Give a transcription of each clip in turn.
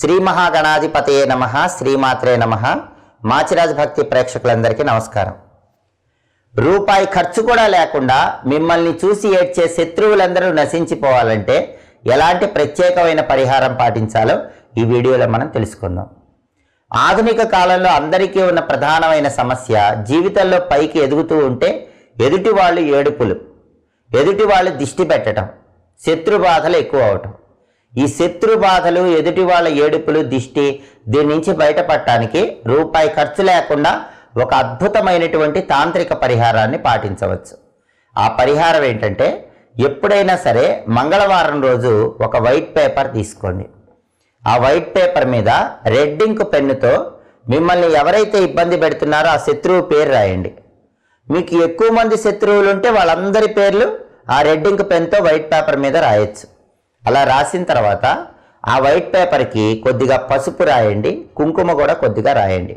శ్రీ మహాగణాధిపతయే నమ శ్రీమాత్రే నమ. మాచిరాజ్ భక్తి ప్రేక్షకులందరికీ నమస్కారం. రూపాయి ఖర్చు కూడా లేకుండా మిమ్మల్ని చూసి ఏడ్చే శత్రువులందరూ నశించిపోవాలంటే ఎలాంటి ప్రత్యేకమైన పరిహారం పాటించాలో ఈ వీడియోలో మనం తెలుసుకుందాం. ఆధునిక కాలంలో అందరికీ ఉన్న ప్రధానమైన సమస్య జీవితంలో పైకి ఎదుగుతూ ఉంటే ఎదుటి వాళ్ళు ఏడుపులు ఎదుటి వాళ్ళు దిష్టి పెట్టడం శత్రు బాధలు ఎక్కువ అవటం. ఈ శత్రు బాధలు ఎదుటి వాళ్ళ ఏడుపులు దిష్టి దీని నుంచి బయటపడటానికి రూపాయి ఖర్చు లేకుండా ఒక అద్భుతమైనటువంటి తాంత్రిక పరిహారాన్ని పాటించవచ్చు. ఆ పరిహారం ఏంటంటే ఎప్పుడైనా సరే మంగళవారం రోజు ఒక వైట్ పేపర్ తీసుకోండి. ఆ వైట్ పేపర్ మీద రెడ్ ఇంక్ పెన్నుతో మిమ్మల్ని ఎవరైతే ఇబ్బంది పెడుతున్నారో ఆ శత్రువు పేరు రాయండి. మీకు ఎక్కువ మంది శత్రువులు ఉంటే వాళ్ళందరి పేర్లు ఆ రెడ్ ఇంక్ పెన్తో వైట్ పేపర్ మీద రాయొచ్చు. అలా రాసిన తర్వాత ఆ వైట్ పేపర్కి కొద్దిగా పసుపు రాయండి కుంకుమ కూడా కొద్దిగా రాయండి.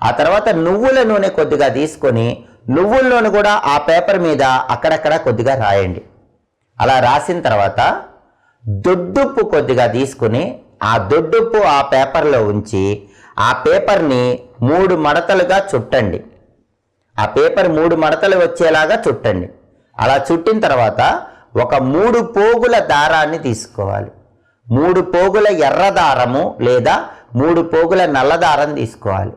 ఆ తర్వాత నువ్వుల నూనె కొద్దిగా తీసుకొని నువ్వుల్లోనూ కూడా ఆ పేపర్ మీద అక్కడక్కడ కొద్దిగా రాయండి. అలా రాసిన తర్వాత దొడ్డుప్పు కొద్దిగా తీసుకుని ఆ దొడ్డుప్పు ఆ పేపర్లో ఉంచి ఆ పేపర్ని మూడు మడతలుగా చుట్టండి. ఆ పేపర్ మూడు మడతలు వచ్చేలాగా చుట్టండి. అలా చుట్టిన తర్వాత ఒక మూడు పోగుల దారాన్ని తీసుకోవాలి. మూడు పోగుల ఎర్ర దారము లేదా మూడు పోగుల నల్ల దారం తీసుకోవాలి.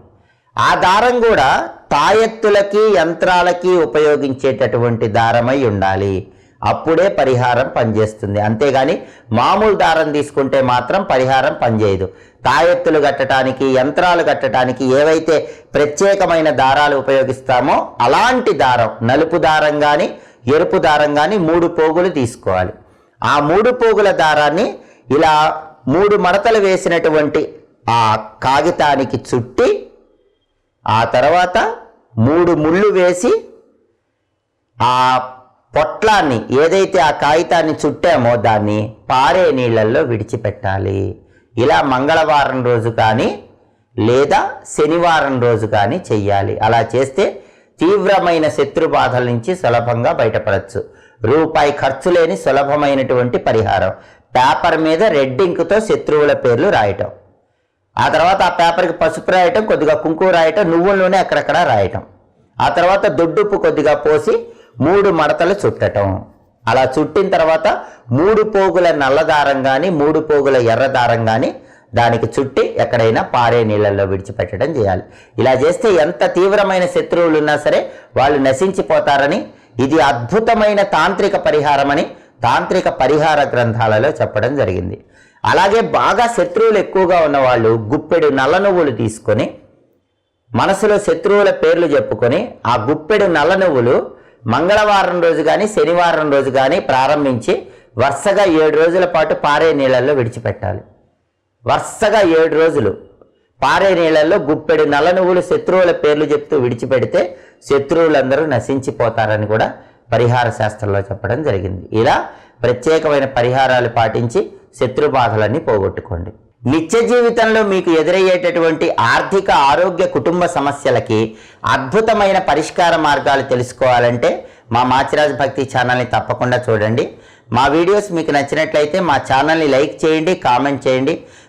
ఆ దారం కూడా తాయెత్తులకి యంత్రాలకి ఉపయోగించేటటువంటి దారమై ఉండాలి. అప్పుడే పరిహారం పనిచేస్తుంది. అంతేగాని మామూలు దారం తీసుకుంటే మాత్రం పరిహారం పనిచేయదు. తాయెత్తులు కట్టడానికి యంత్రాలు కట్టడానికి ఏవైతే ప్రత్యేకమైన దారాలు ఉపయోగిస్తామో అలాంటి దారం నలుపు దారం కానీ ఎరుపు దారం కానీ మూడు పోగులు తీసుకోవాలి. ఆ మూడు పోగుల దారాన్ని ఇలా మూడు మడతలు వేసినటువంటి ఆ కాగితానికి చుట్టి ఆ తర్వాత మూడు ముళ్ళు వేసి ఆ పొట్లాన్ని ఏదైతే ఆ కాగితాన్ని చుట్టామో దాన్ని పారే నీళ్ళల్లో విడిచిపెట్టాలి. ఇలా మంగళవారం రోజు కానీ లేదా శనివారం రోజు కానీ చెయ్యాలి. అలా చేస్తే తీవ్రమైన శత్రు బాధల నుంచి సులభంగా బయటపడచ్చు. రూపాయి ఖర్చు లేని సులభమైనటువంటి పరిహారం. పేపర్ మీద రెడ్ ఇంక్తో శత్రువుల పేర్లు రాయటం. ఆ తర్వాత ఆ పేపర్కి పసుపు రాయటం కొద్దిగా కుంకుమ రాయటం నువ్వుల్లోనే అక్కడక్కడ రాయటం. ఆ తర్వాత దొడ్డుప్పు కొద్దిగా పోసి మూడు మడతలు చుట్టటం. అలా చుట్టిన తర్వాత మూడు పోగుల నల్ల దారం కానీ మూడు పోగుల ఎర్ర దారం కానీ దానికి చుట్టి ఎక్కడైనా పారే నీళ్ళల్లో విడిచిపెట్టడం చేయాలి. ఇలా చేస్తే ఎంత తీవ్రమైన శత్రువులు ఉన్నా సరే వాళ్ళు నశించిపోతారని ఇది అద్భుతమైన తాంత్రిక పరిహారమని తాంత్రిక పరిహార గ్రంథాలలో చెప్పడం జరిగింది. అలాగే బాగా శత్రువులు ఎక్కువగా ఉన్నవాళ్ళు గుప్పెడు నల్ల నువ్వులు తీసుకొని మనసులో శత్రువుల పేర్లు చెప్పుకొని ఆ గుప్పెడు నల్ల నువ్వులు మంగళవారం రోజు కానీ శనివారం రోజు కానీ ప్రారంభించి వరుసగా ఏడు రోజుల పాటు పారే నీళ్ళల్లో విడిచిపెట్టాలి. వరుసగా ఏడు రోజులు. పారే నీళ్ళల్లో గుప్పెడు నల్ల నువ్వులు శత్రువుల పేర్లు చెప్తూ విడిచిపెడితే శత్రువులందరూ నశించిపోతారని కూడా పరిహార శాస్త్రంలో చెప్పడం జరిగింది. ఇలా ప్రత్యేకమైన పరిహారాలు పాటించి శత్రు బాధలన్నీ పోగొట్టుకోండి. నిత్య జీవితంలో మీకు ఎదురయ్యేటటువంటి ఆర్థిక ఆరోగ్య కుటుంబ సమస్యలకి అద్భుతమైన పరిష్కార మార్గాలు తెలుసుకోవాలంటే మా మాచిరాజ్ భక్తి ఛానల్ని తప్పకుండా చూడండి. మా వీడియోస్ మీకు నచ్చినట్లయితే మా ఛానల్ని లైక్ చేయండి కామెంట్ చేయండి.